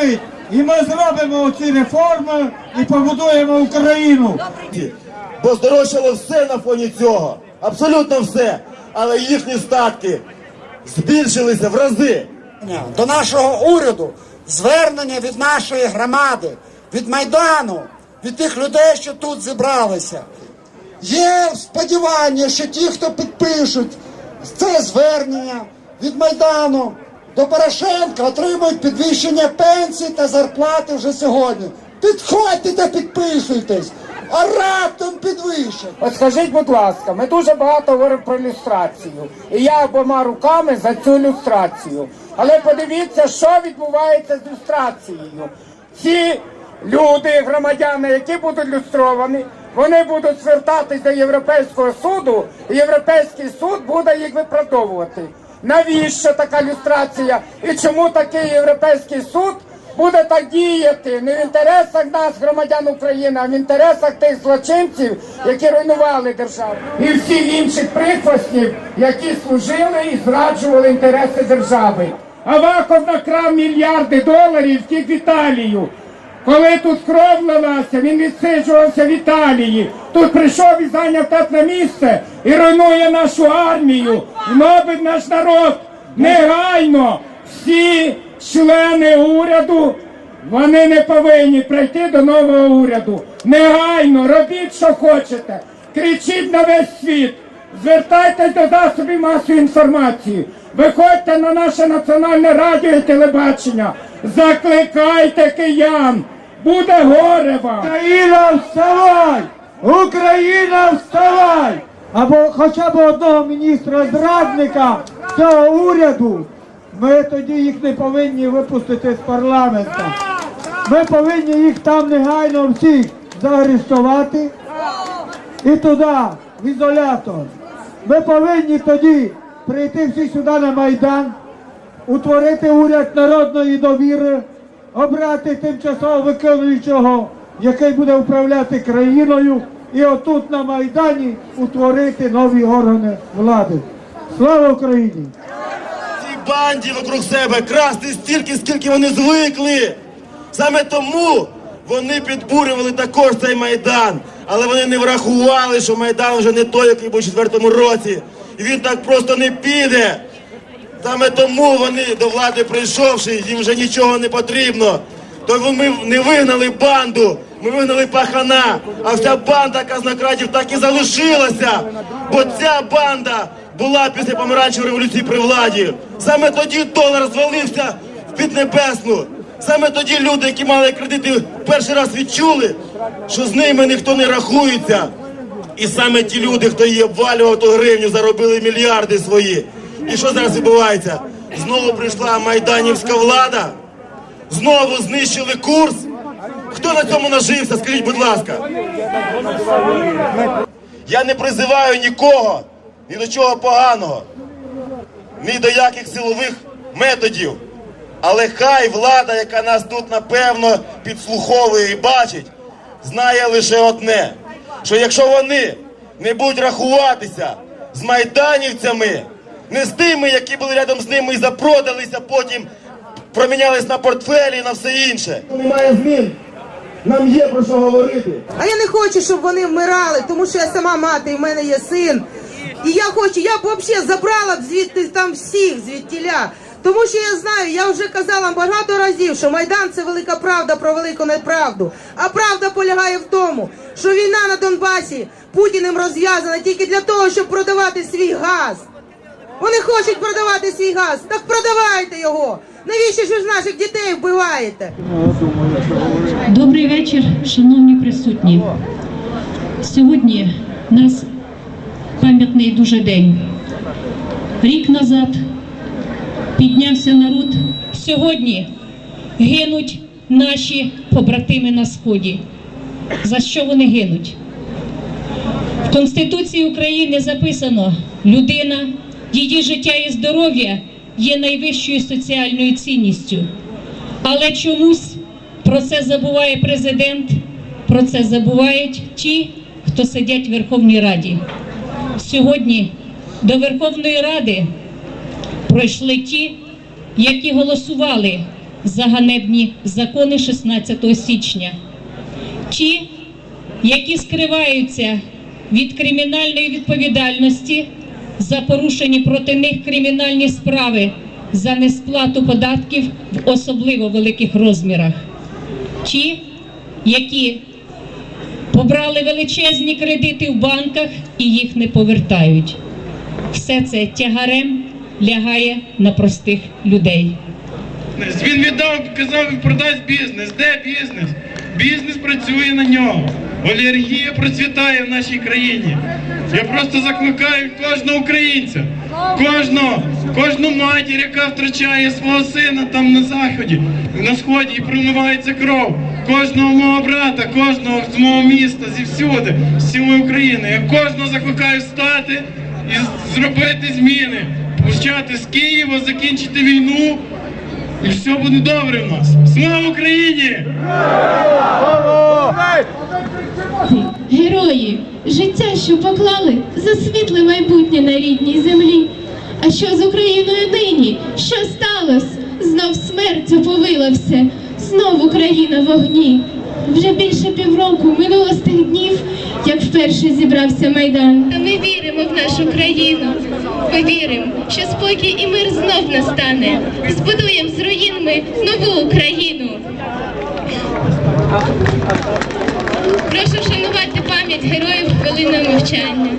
робить, і ми зробимо ці реформи і побудуємо Україну. Бо здорожчало все на фоні цього. Абсолютно все. Але їхні статки збільшилися в рази. до нашого уряду звернення від нашої громади, від Майдану, від тих людей, що тут зібралися. Є сподівання, що ті, хто підпишуть це звернення від Майдану до Порошенка, отримують підвищення пенсій та зарплати вже сьогодні. Підходьте та підписуйтесь, а раптом підвищать. От скажіть, будь ласка, ми дуже багато говоримо про люстрацію. І я обома руками за цю люстрацію. Але подивіться, що відбувається з люстрацією. Ці люди, громадяни, які будуть люстровані, вони будуть звертатись до Європейського суду, і Європейський суд буде їх виправдовувати. Навіщо така люстрація? І чому такий Європейський суд буде так діяти не в інтересах нас, громадян України, а в інтересах тих злочинців, які руйнували державу, і всіх інших прихвостнів, які служили і зраджували інтереси держави. Аваков накрав мільярди доларів втік в Італію. Коли тут кров лилася, він відсиджувався в Італії. Тут прийшов і зайняв тепле місце і руйнує нашу армію, гнобить наш народ. Негайно всі члени уряду вони не повинні прийти до нового уряду. Негайно робіть, що хочете. Кричіть на весь світ. Звертайтесь до засобів масової інформації. Виходьте на наше національне радіо і телебачення. Закликайте киян. Буде горе вам. Україна, вставай! Україна, вставай! Або хоча б одного міністра зрадника цього уряду. Ми тоді їх не повинні випустити з парламенту. Ми повинні їх там негайно всіх заарештувати і туди, в ізолятор. Ми повинні тоді прийти всі сюди на Майдан, утворити уряд народної довіри, обрати тимчасово виконуючого, який буде управляти країною, і отут на Майдані утворити нові органи влади. Слава Україні! Цій банді вокруг себе красти стільки, скільки вони звикли. Саме тому вони підбурювали також цей майдан. Але вони не врахували, що майдан вже не той, який був у четвертому році. І він так просто не піде. Саме тому вони до влади прийшовши, їм вже нічого не потрібно. То ми не вигнали банду, ми вигнали пахана, а вся банда казнократів так і залишилася. Бо ця банда була після помаранчевої революції при владі. Саме тоді долар звалився в піднебесну. Саме тоді люди, які мали кредити, перший раз відчули, що з ними ніхто не рахується. І саме ті люди, хто її обвалював ту гривню, заробили мільярди свої. І що зараз відбувається? Знову прийшла майданівська влада, знову знищили курс. Хто на цьому нажився? Скажіть, будь ласка. Я не призиваю нікого, ні до чого поганого, ні до яких силових методів. Але хай влада, яка нас тут напевно підслуховує і бачить, знає лише одне: що якщо вони не будуть рахуватися з майданівцями, не з тими, які були рядом з ними і запродалися, потім промінялись на портфелі і на все інше. Немає змін. Нам є про що говорити. А я не хочу, щоб вони вмирали, тому що я сама мати, і в мене є син. І я хочу, я б взагалі забрала б звідти там всіх звідтіля. Тому що я знаю, я вже казала багато разів, що Майдан це велика правда про велику неправду. А правда полягає в тому, що війна на Донбасі Путіним розв'язана тільки для того, щоб продавати свій газ. Вони хочуть продавати свій газ. Так продавайте його. Навіщо ж наших дітей вбиваєте? Добрий вечір, шановні присутні. Сьогодні у нас пам'ятний дуже день. Рік назад піднявся народ. Сьогодні гинуть наші побратими на сході. За що вони гинуть? В Конституції України записано: людина, її життя і здоров'я є найвищою соціальною цінністю. Але чомусь про це забуває президент, про це забувають ті, хто сидять в Верховній Раді. Сьогодні до Верховної Ради пройшли ті, які голосували за ганебні закони 16 січня. Ті, які скриваються від кримінальної відповідальності за порушені проти них кримінальні справи за несплату податків в особливо великих розмірах. Ті, які побрали величезні кредити в банках і їх не повертають. Все це тягарем лягає на простих людей. Він віддав, казав, продасть бізнес. Де бізнес? Бізнес працює на нього. Олігархія процвітає в нашій країні. Я просто закликаю кожного українця, кожного, кожну матір, яка втрачає свого сина там на заході, на сході і проливається кров. Кожного мого брата, кожного з мого міста, зі всюди, з цілої України. Я кожного закликаю стати і зробити зміни, почати з Києва, закінчити війну. І все буде добре в нас. Слава Україні! Життя, що поклали за світле майбутнє на рідній землі. А що з Україною нині? Що сталося? Знов смерть оповила все, знов Україна в вогні. Вже більше півроку минуло з тих днів, як вперше зібрався майдан. Та ми віримо в нашу країну. Ми віримо, що спокій і мир знов настане. Збудуємо з руїн ми нову Україну. Пам'ять героїв хвилиною мовчання.